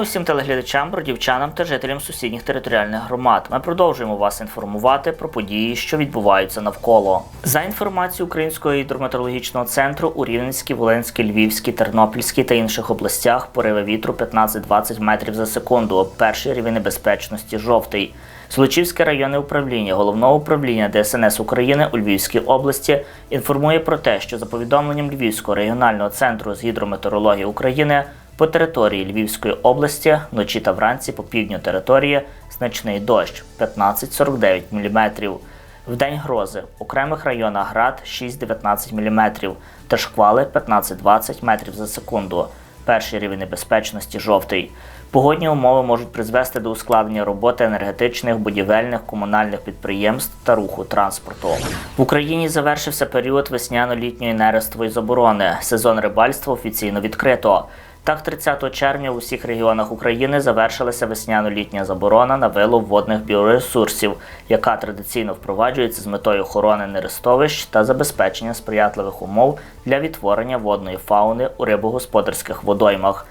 усім телеглядачам, бродівчанам та жителям сусідніх територіальних громад. Ми продовжуємо вас інформувати про події, що відбуваються навколо. За інформацією Українського гідрометеорологічного центру у Рівненській, Волинській, Львівській, Тернопільській та інших областях пориви вітру 15-20 метрів за секунду. Перший рівень небезпечності жовтий. Злочівське районне управління головного управління ДСНС України у Львівській області інформує про те, що за повідомленням Львівського регіонального центру з гідрометеорології України по території Львівської області вночі та вранці по півдню території значний дощ 15-49 мм. В день грози в окремих районах град 6-19 мм та шквали 15-20 метрів за секунду. Перший рівень небезпечності жовтий. Погодні умови можуть призвести до ускладнення роботи енергетичних, будівельних, комунальних підприємств та руху транспорту. В Україні завершився період весняно-літньої нерестової заборони. Сезон рибальства офіційно відкрито. Так, 30 червня у всіх регіонах України завершилася весняно-літня заборона на вилов водних біоресурсів, яка традиційно впроваджується з метою охорони нерестовищ та забезпечення сприятливих умов для відтворення водної фауни у рибогосподарських водоймах.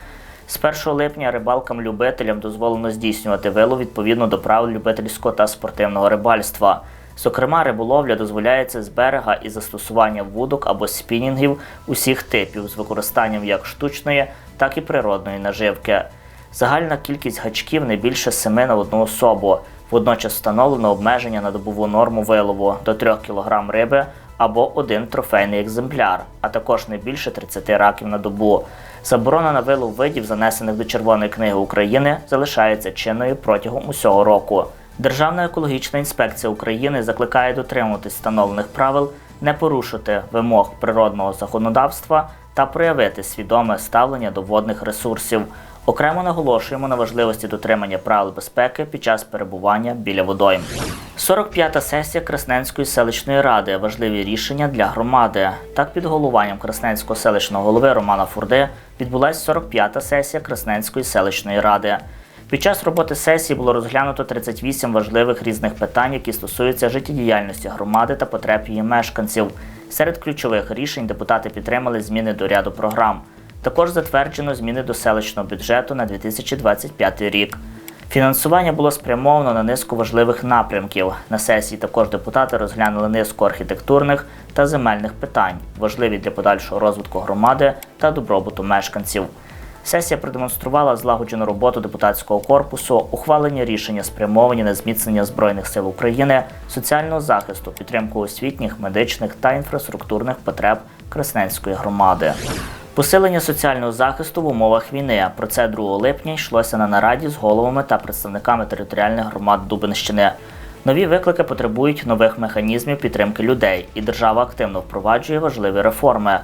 З 1 липня рибалкам-любителям дозволено здійснювати вилов відповідно до правил любительського та спортивного рибальства. Зокрема, риболовля дозволяється з берега і застосування вудок або спінінгів усіх типів з використанням як штучної, так і природної наживки. Загальна кількість гачків не більше 7 на одну особу. Водночас встановлено обмеження на добову норму вилову до 3 кг риби або один трофейний екземпляр, а також не більше 30 раків на добу. Заборона на вилов видів, занесених до Червоної книги України, залишається чинною протягом усього року. Державна екологічна інспекція України закликає дотримуватись встановлених правил, не порушити вимог природного законодавства та проявити свідоме ставлення до водних ресурсів. Окремо наголошуємо на важливості дотримання правил безпеки під час перебування біля водойм. 45-та сесія Красненської селищної ради. Важливі рішення для громади. Так, під головуванням Красненського селищного голови Романа Фурди відбулася 45-та сесія Красненської селищної ради. Під час роботи сесії було розглянуто 38 важливих різних питань, які стосуються життєдіяльності громади та потреб її мешканців. Серед ключових рішень депутати підтримали зміни до ряду програм. Також затверджено зміни до селищного бюджету на 2025 рік. Фінансування було спрямовано на низку важливих напрямків. На сесії також депутати розглянули низку архітектурних та земельних питань, важливі для подальшого розвитку громади та добробуту мешканців. Сесія продемонструвала злагоджену роботу депутатського корпусу, ухвалення рішення спрямовані на зміцнення Збройних сил України, соціального захисту, підтримку освітніх, медичних та інфраструктурних потреб Красненської громади. Посилення соціального захисту в умовах війни. Про це 2 липня йшлося на нараді з головами та представниками територіальних громад Дубинщини. Нові виклики потребують нових механізмів підтримки людей, і держава активно впроваджує важливі реформи.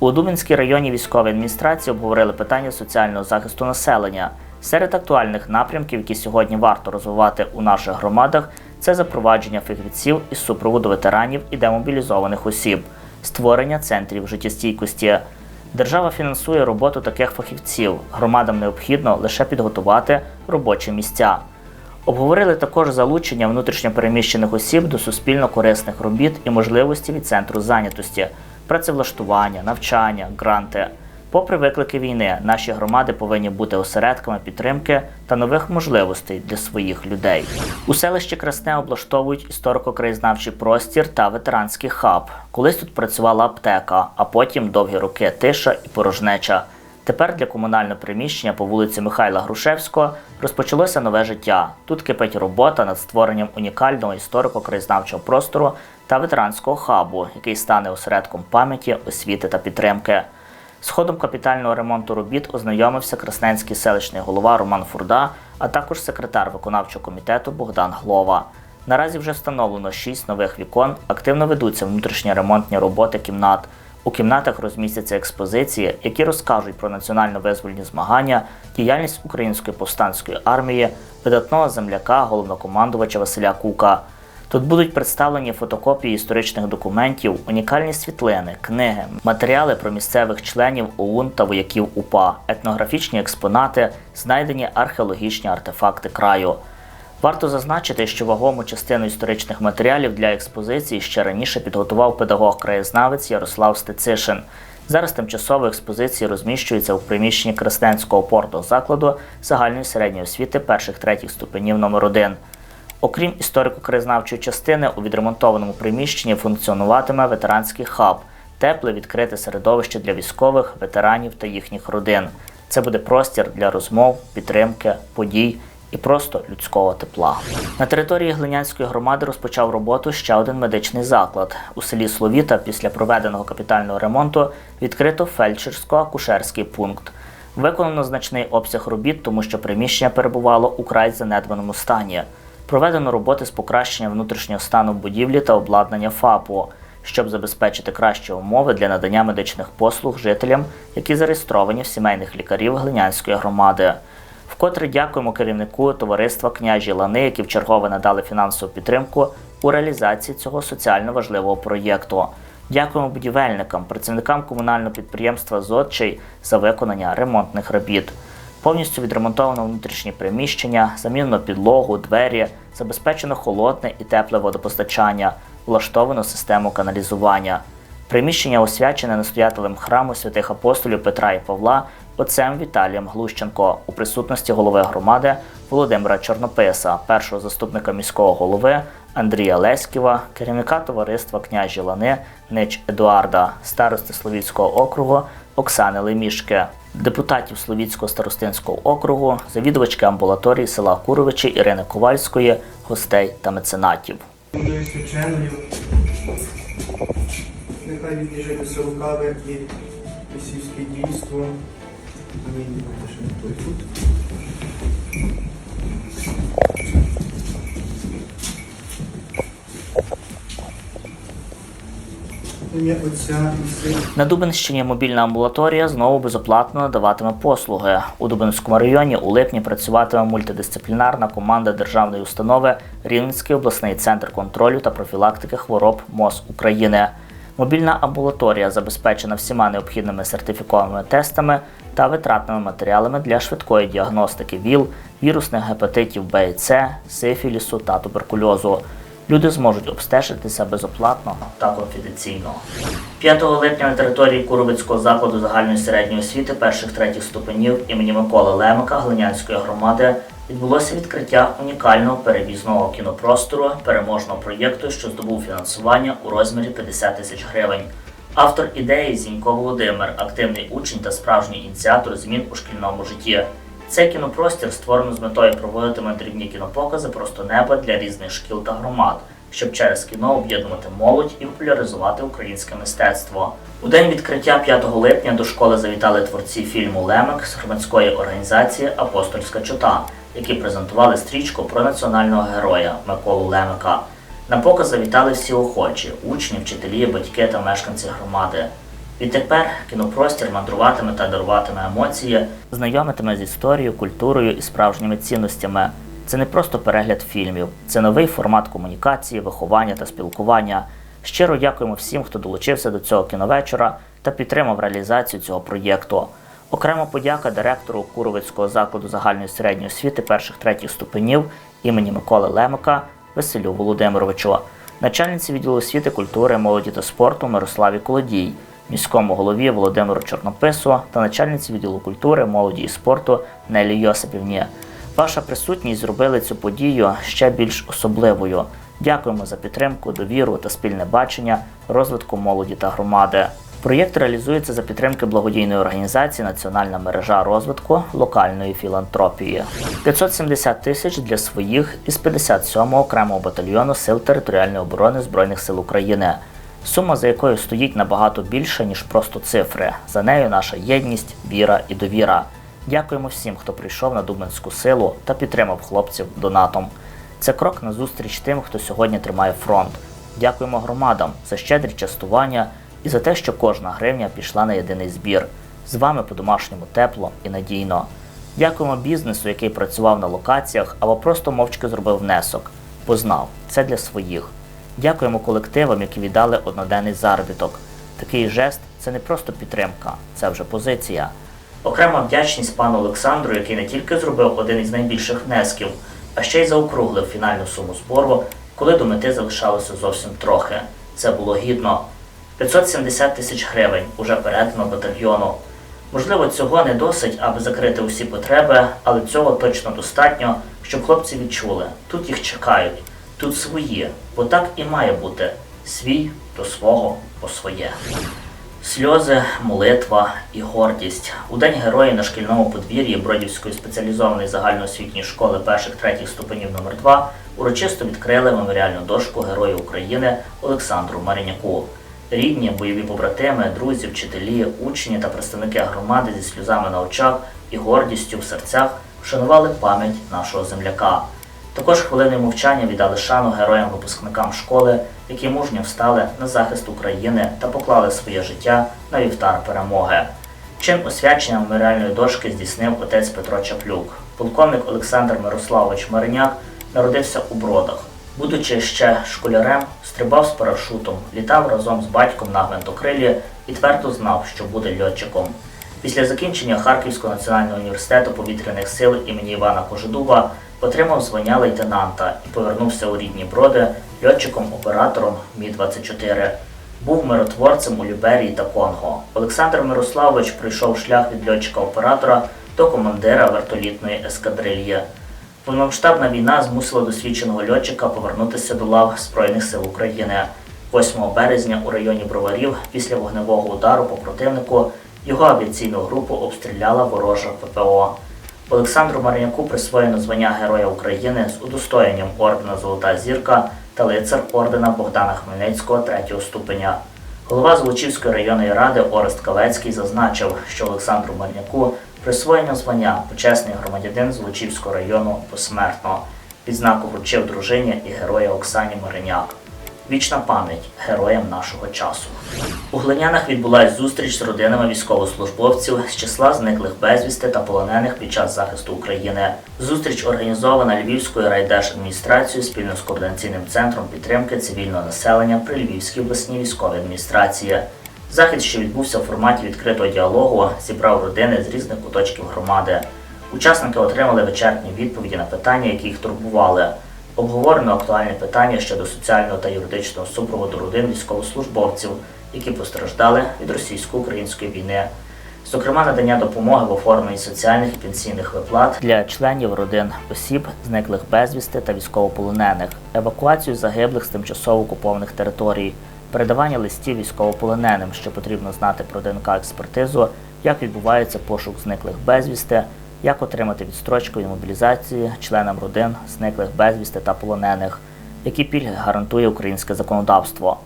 У Дубинській районній військовій адміністрації обговорили питання соціального захисту населення. Серед актуальних напрямків, які сьогодні варто розвивати у наших громадах, це запровадження фахівців із супроводу ветеранів і демобілізованих осіб, створення центрів життєстійкості. Держава фінансує роботу таких фахівців. Громадам необхідно лише підготувати робочі місця. Обговорили також залучення внутрішньопереміщених осіб до суспільно корисних робіт і можливості від центру зайнятості, працевлаштування, навчання, гранти. Попри виклики війни, наші громади повинні бути осередками підтримки та нових можливостей для своїх людей. У селищі Красне облаштовують історико-краєзнавчий простір та ветеранський хаб. Колись тут працювала аптека, а потім довгі роки тиша і порожнеча. Тепер для комунального приміщення по вулиці Михайла Грушевського розпочалося нове життя. Тут кипить робота над створенням унікального історико-краєзнавчого простору та ветеранського хабу, який стане осередком пам'яті, освіти та підтримки. З ходом капітального ремонту робіт ознайомився красненський селищний голова Роман Фурда, а також секретар виконавчого комітету Богдан Глова. Наразі вже встановлено шість нових вікон, активно ведуться внутрішні ремонтні роботи кімнат. У кімнатах розмістяться експозиції, які розкажуть про національно-визвольні змагання, діяльність Української повстанської армії, видатного земляка, головнокомандувача Василя Кука. Тут будуть представлені фотокопії історичних документів, унікальні світлини, книги, матеріали про місцевих членів ОУН та вояків УПА, етнографічні експонати, знайдені археологічні артефакти краю. Варто зазначити, що вагому частину історичних матеріалів для експозиції ще раніше підготував педагог-краєзнавець Ярослав Стецишин. Зараз тимчасово експозиції розміщуються у приміщенні Красненського порту закладу загальної середньої освіти перших третіх ступенів номер 1 Окрім історико-краєзнавчої частини, у відремонтованому приміщенні функціонуватиме ветеранський хаб, тепле відкрите середовище для військових, ветеранів та їхніх родин. Це буде простір для розмов, підтримки, подій і просто людського тепла. На території Глинянської громади розпочав роботу ще один медичний заклад. У селі Словіта після проведеного капітального ремонту відкрито фельдшерсько-акушерський пункт. Виконано значний обсяг робіт, тому що приміщення перебувало у край занедбаному стані. Проведено роботи з покращення внутрішнього стану будівлі та обладнання ФАПу, щоб забезпечити кращі умови для надання медичних послуг жителям, які зареєстровані в сімейних лікарів Глинянської громади. Вкотре дякуємо керівнику товариства княжі Лани, які вчергове надали фінансову підтримку у реалізації цього соціально важливого проєкту. Дякуємо будівельникам, працівникам комунального підприємства «Зодчий» за виконання ремонтних робіт. Повністю відремонтовано внутрішні приміщення, замінено підлогу, двері, забезпечено холодне і тепле водопостачання, влаштовано систему каналізування. Приміщення освячене настоятелем храму святих апостолів Петра і Павла отцем Віталієм Глущенко у присутності голови громади Володимира Чорнописа, першого заступника міського голови Андрія Леськіва, керівника товариства княжі Лани Нич Едуарда, старости Словіцького округу Оксани Лемішки, депутатів Словіцького старостинського округу, завідувачки амбулаторії села Куровичі Ірини Ковальської, гостей та меценатів. Нехай відніжаться рукави і російське дійство. На Дубинщині мобільна амбулаторія знову безоплатно надаватиме послуги. У Дубинському районі у липні працюватиме мультидисциплінарна команда державної установи Рівненський обласний центр контролю та профілактики хвороб МОЗ України. Мобільна амбулаторія забезпечена всіма необхідними сертифікованими тестами та витратними матеріалами для швидкої діагностики ВІЛ, вірусних гепатитів Б і С, сифілісу та туберкульозу. Люди зможуть обстежитися безоплатно та конфіденційно. 5 липня на території Куровицького закладу загальної середньої освіти перших третіх ступенів імені Миколи Лемика Глинянської громади відбулося відкриття унікального перевізного кінопростору переможного проєкту, що здобув фінансування у розмірі 50 тисяч гривень. Автор ідеї Зінько Володимир, активний учень та справжній ініціатор змін у шкільному житті. Цей кінопростір створено з метою проводити мандрівні кінопокази просто неба для різних шкіл та громад, щоб через кіно об'єднувати молодь і популяризувати українське мистецтво. У день відкриття 5 липня до школи завітали творці фільму Лемек з громадської організації Апостольська чота, які презентували стрічку про національного героя Миколу Лемека. На показ завітали всі охочі учні, вчителі, батьки та мешканці громади. Відтепер кінопростір мандруватиме та даруватиме емоції, знайомитиме з історією, культурою і справжніми цінностями. Це не просто перегляд фільмів, це новий формат комунікації, виховання та спілкування. Щиро дякуємо всім, хто долучився до цього кіновечора та підтримав реалізацію цього проєкту. Окрема подяка директору Куровицького закладу загальної середньої освіти перших третіх ступенів імені Миколи Лемика Василю Володимировичу, начальниці відділу освіти, культури, молоді та спорту Мирославі Колодій, міському голові Володимиру Чорнопису та начальниці відділу культури, молоді і спорту Нелі Йосипівні. Ваша присутність зробили цю подію ще більш особливою. Дякуємо за підтримку, довіру та спільне бачення розвитку молоді та громади. Проєкт реалізується за підтримки благодійної організації Національна мережа розвитку локальної філантропії. 570 тисяч для своїх із 57-го окремого батальйону Сил територіальної оборони Збройних сил України. Сума, за якою стоїть набагато більше, ніж просто цифри. За нею наша єдність, віра і довіра. Дякуємо всім, хто прийшов на Дубинську силу та підтримав хлопців донатом. Це крок назустріч тим, хто сьогодні тримає фронт. Дякуємо громадам за щедрі частування і за те, що кожна гривня пішла на єдиний збір. З вами по-домашньому тепло і надійно. Дякуємо бізнесу, який працював на локаціях або просто мовчки зробив внесок, бо це для своїх. Дякуємо колективам, які віддали одноденний заробіток. Такий жест це не просто підтримка, це вже позиція. Окрема вдячність пану Олександру, який не тільки зробив один із найбільших внесків, а ще й заокруглив фінальну суму збору, коли до мети залишалося зовсім трохи. Це було гідно. 570 тисяч гривень уже передано батальйону. Можливо, цього не досить, аби закрити усі потреби, але цього точно достатньо, щоб хлопці відчули, тут їх чекають, тут свої, бо так і має бути свій до свого по своє. Сльози, молитва і гордість. У День героїв на шкільному подвір'ї Бродівської спеціалізованої загальноосвітньої школи перших-третіх ступенів номер 2 урочисто відкрили меморіальну дошку Герою України Олександру Мариняку. Рідні, бойові побратими, друзі, вчителі, учні та представники громади зі сльозами на очах і гордістю в серцях вшанували пам'ять нашого земляка. Також хвилиною мовчання віддали шану героям-випускникам школи, які мужньо встали на захист України та поклали своє життя на вівтар перемоги. Чин освячення меморіальної дошки здійснив отець Петро Чаплюк. Полковник Олександр Мирославович Мариняк народився у Бродах. Будучи ще школярем, стрибав з парашутом, літав разом з батьком на гвинтокрилі і твердо знав, що буде льотчиком. Після закінчення Харківського національного університету повітряних сил імені Івана Кожедуба отримав звання лейтенанта і повернувся у рідні броди льотчиком-оператором Мі-24. Був миротворцем у Ліберії та Конго. Олександр Мирославович пройшов шлях від льотчика-оператора до командира вертолітної ескадрильї. Повномасштабна війна змусила досвідченого льотчика повернутися до лав Збройних сил України. 8 березня у районі Броварів після вогневого удару по противнику його авіаційну групу обстріляла ворожа ППО. Олександру Мар'яку присвоєно звання Героя України з удостоєнням ордена Золота зірка та лицар ордена Богдана Хмельницького третього ступеня. Голова Золочівської районної ради Орест Калецький зазначив, що Олександру Мар'яку присвоєно звання почесний громадянин Золочівського району посмертно. Відзнаку вручив дружині і героя Оксані Мариняк. Вічна пам'ять героям нашого часу. У Глинянах відбулась зустріч з родинами військовослужбовців з числа зниклих безвісти та полонених під час захисту України. Зустріч організована Львівською райдержадміністрацією спільно з координаційним центром підтримки цивільного населення при Львівській обласній військовій адміністрації. Захід, що відбувся в форматі відкритого діалогу, зібрав родини з різних куточків громади. Учасники отримали вичерпні відповіді на питання, які їх турбували. Обговорено актуальні питання щодо соціального та юридичного супроводу родин військовослужбовців, які постраждали від російсько-української війни. Зокрема, надання допомоги в оформленні соціальних і пенсійних виплат для членів родин осіб, зниклих безвісти та військовополонених, евакуацію загиблих з тимчасово окупованих територій, передавання листів військовополоненим, що потрібно знати про ДНК експертизу, як відбувається пошук зниклих безвісти, як отримати відстрочку від мобілізації членам родин зниклих безвісти та полонених, які пільги гарантує українське законодавство.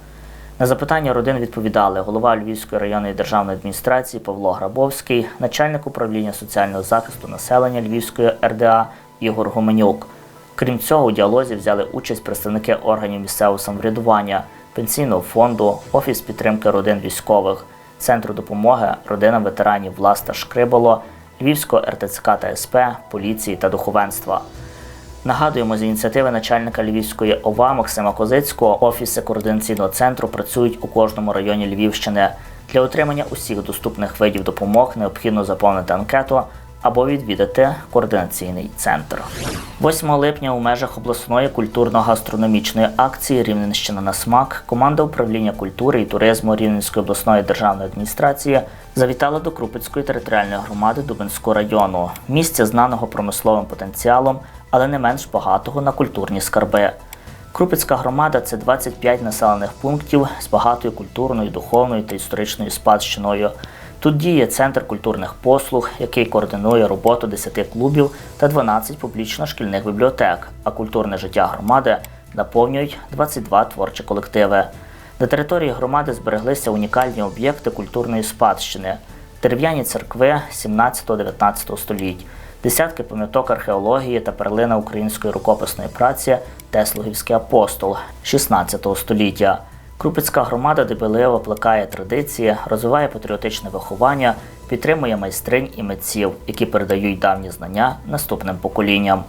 На запитання родин відповідали голова Львівської районної державної адміністрації Павло Грабовський, начальник управління соціального захисту населення Львівської РДА Ігор Гуменюк. Крім цього, у діалозі взяли участь представники органів місцевого самоврядування, пенсійного фонду, офіс підтримки родин військових, центру допомоги родинам ветеранів Власта Шкриболо, Львівського РТЦК та СП, поліції та духовенства. Нагадуємо, з ініціативи начальника Львівської ОВА Максима Козицького офіси координаційного центру працюють у кожному районі Львівщини. Для отримання усіх доступних видів допомог необхідно заповнити анкету або відвідати координаційний центр. 8 липня у межах обласної культурно-гастрономічної акції Рівненщина на смак команда управління культури і туризму Рівненської обласної державної адміністрації завітала до Крупицької територіальної громади Дубинського району, місця знаного промисловим потенціалом, але не менш багатого на культурні скарби. Крупицька громада це 25 населених пунктів з багатою культурною, духовною та історичною спадщиною. Тут діє центр культурних послуг, який координує роботу 10 клубів та 12 публічно-шкільних бібліотек, а культурне життя громади наповнюють 22 творчі колективи. На території громади збереглися унікальні об'єкти культурної спадщини, дерев'яні церкви 17-19 століть, десятки пам'яток археології та перлина української рукописної праці Теслугівський апостол 16 століття. Крупицька громада дебелево плекає традиції, розвиває патріотичне виховання, підтримує майстринь і митців, які передають давні знання наступним поколінням.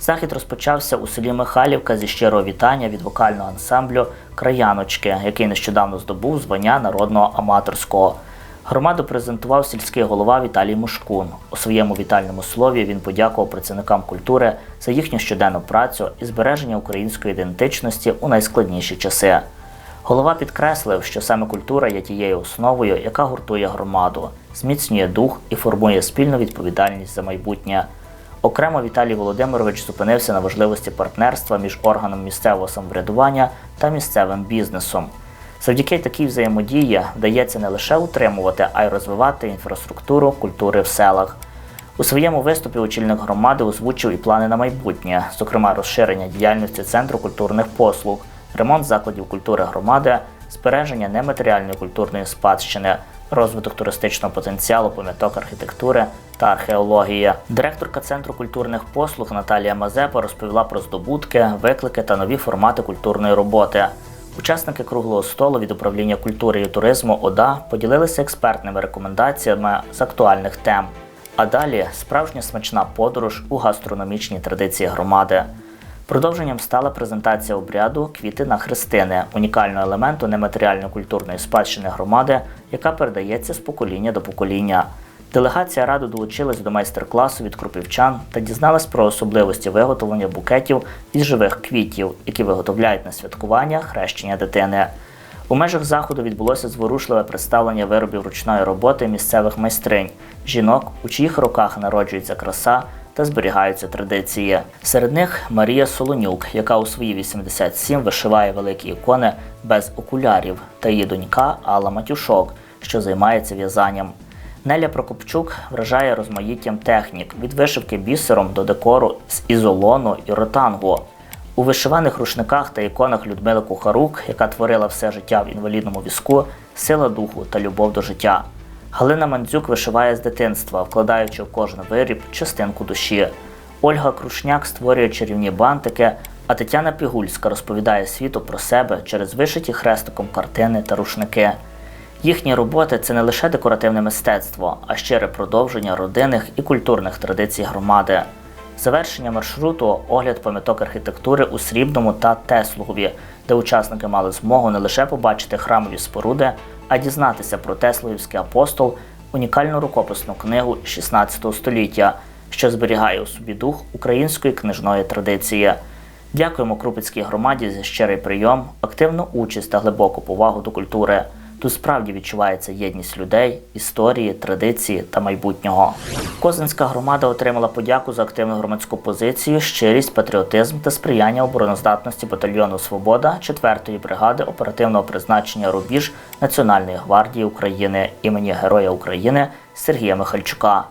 Захід розпочався у селі Михайлівка зі щирого вітання від вокального ансамблю Краяночки, який нещодавно здобув звання народного аматорського. Громаду презентував сільський голова Віталій Мушкун. У своєму вітальному слові він подякував працівникам культури за їхню щоденну працю і збереження української ідентичності у найскладніші часи. Голова підкреслив, що саме культура є тією основою, яка гуртує громаду, зміцнює дух і формує спільну відповідальність за майбутнє. Окремо Віталій Володимирович зупинився на важливості партнерства між органом місцевого самоврядування та місцевим бізнесом. Завдяки такій взаємодії вдається не лише утримувати, а й розвивати інфраструктуру культури в селах. У своєму виступі очільник громади озвучив і плани на майбутнє, зокрема розширення діяльності Центру культурних послуг, ремонт закладів культури громади, збереження нематеріальної культурної спадщини, розвиток туристичного потенціалу, пам'яток архітектури та археології. Директорка Центру культурних послуг Наталія Мазепа розповіла про здобутки, виклики та нові формати культурної роботи. Учасники круглого столу від управління культури і туризму ОДА поділилися експертними рекомендаціями з актуальних тем. А далі справжня смачна подорож у гастрономічні традиції громади. Продовженням стала презентація обряду Квіти на хрестини, унікального елементу нематеріальної культурної спадщини громади, яка передається з покоління до покоління. Делегація ради долучилась до майстер-класу від крупівчан та дізналась про особливості виготовлення букетів із живих квітів, які виготовляють на святкування хрещення дитини. У межах заходу відбулося зворушливе представлення виробів ручної роботи місцевих майстринь, жінок, у чиїх руках народжується краса та зберігаються традиції. Серед них Марія Солонюк, яка у свої 87 вишиває великі ікони без окулярів, та її донька Алла Матюшок, що займається в'язанням. Неля Прокопчук вражає розмаїттям технік від вишивки бісером до декору з ізолону і ротангу. У вишиваних рушниках та іконах Людмили Кухарук, яка творила все життя в інвалідному візку, сила духу та любов до життя. Галина Мандзюк вишиває з дитинства, вкладаючи в кожен виріб частинку душі. Ольга Крушняк створює чарівні бантики, а Тетяна Пігульська розповідає світу про себе через вишиті хрестиком картини та рушники. Їхні роботи це не лише декоративне мистецтво, а щире продовження родинних і культурних традицій громади. Завершення маршруту огляд пам'яток архітектури у Срібному та Теслугові, де учасники мали змогу не лише побачити храмові споруди, а дізнатися про Теслоївський апостол, унікальну рукописну книгу 16 століття, що зберігає у собі дух української книжної традиції. Дякуємо Крупицькій громаді за щирий прийом, активну участь та глибоку повагу до культури. Тут справді відчувається єдність людей, історії, традиції та майбутнього. Козинська громада отримала подяку за активну громадську позицію, щирість, патріотизм та сприяння обороноздатності батальйону Свобода 4-ї бригади оперативного призначення Рубіж Національної гвардії України імені Героя України Сергія Михальчука.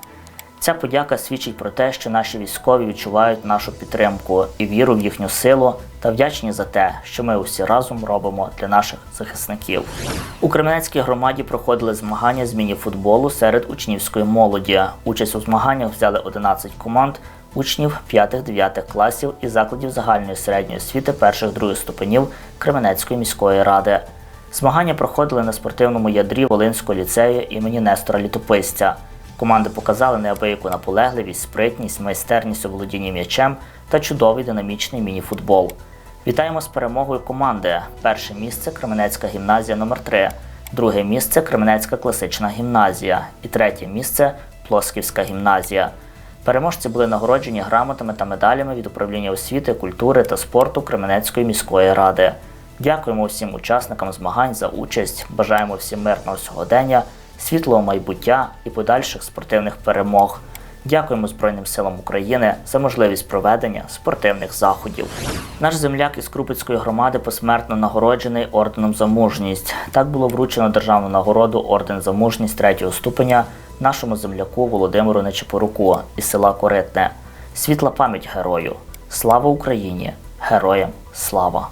Ця подяка свідчить про те, що наші військові відчувають нашу підтримку і віру в їхню силу та вдячні за те, що ми усі разом робимо для наших захисників. У Кременецькій громаді проходили змагання з міні-футболу серед учнівської молоді. Участь у змаганнях взяли 11 команд учнів 5-9 класів і закладів загальної середньої освіти перших-других ступенів Кременецької міської ради. Змагання проходили на спортивному ядрі Волинського ліцею імені Нестора Літописця. Команди показали неабияку наполегливість, спритність, майстерність у володінні м'ячем та чудовий динамічний міні-футбол. Вітаємо з перемогою команди. Перше місце Кременецька гімназія номер 3 друге місце Кременецька класична гімназія і третє місце Плосківська гімназія. Переможці були нагороджені грамотами та медалями від управління освіти, культури та спорту Кременецької міської ради. Дякуємо всім учасникам змагань за участь. Бажаємо всім мирного сьогодення, світлого майбуття і подальших спортивних перемог. Дякуємо Збройним силам України за можливість проведення спортивних заходів. Наш земляк із Крупицької громади посмертно нагороджений орденом за мужність. Так було вручено державну нагороду орден за мужність третього ступеня нашому земляку Володимиру Нечепоруку із села Коритне. Світла пам'ять герою. Слава Україні! Героям слава!